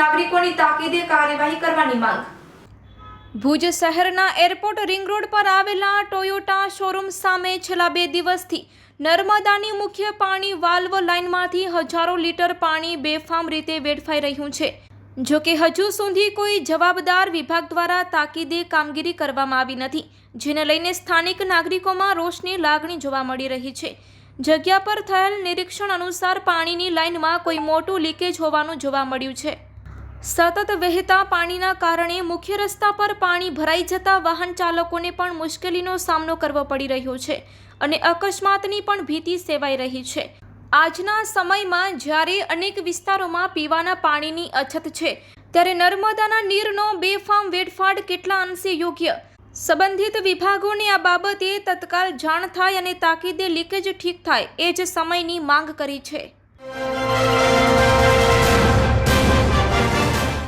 નાગરિકોની તાકીદે કાર્યવાહી કરવાની માંગ. ભુજ શહેરના એરપોર્ટ રિંગ રોડ પર આવેલા ટોયોટા શોરૂમ સામે છેલ્લા બે દિવસથી નર્મદાની મુખ્ય પાણી વાલ્વ લાઇનમાંથી હજારો લીટર પાણી બેફામ રીતે વેડફાઈ રહ્યું છે. જો કે હજુ સુધી કોઈ જવાબદાર વિભાગ દ્વારા તાકીદે કામગીરી કરવામાં આવી નથી, જેને લઈને સ્થાનિક નાગરિકોમાં રોષની લાગણી જોવા મળી રહી છે. જગ્યા પર થયેલ નિરીક્ષણ અનુસાર પાણીની લાઇનમાં કોઈ મોટું લીકેજ હોવાનું જોવા મળ્યું છે. સતત વહેતા પાણીના કારણે મુખ્ય રસ્તા પર પાણી ભરાઈ જતા વાહન ચાલકોને પણ મુશ્કેલીનો સામનો કરવો પડી રહ્યો છે અને અકસ્માતની પણ ભીતિ સેવાઈ રહી છે. આજના સમયમાં જ્યારે અનેક વિસ્તારોમાં પીવાના પાણીની અછત છે, ત્યારે નર્મદાના નીરનો બેફામ વેડફાડ કેટલા અંશે યોગ્ય? સંબંધિત વિભાગોને આ બાબતે તત્કાલ જાણ થાય અને તાકીદે લીકેજ ઠીક થાય એ જ સમયની માંગ કરી છે.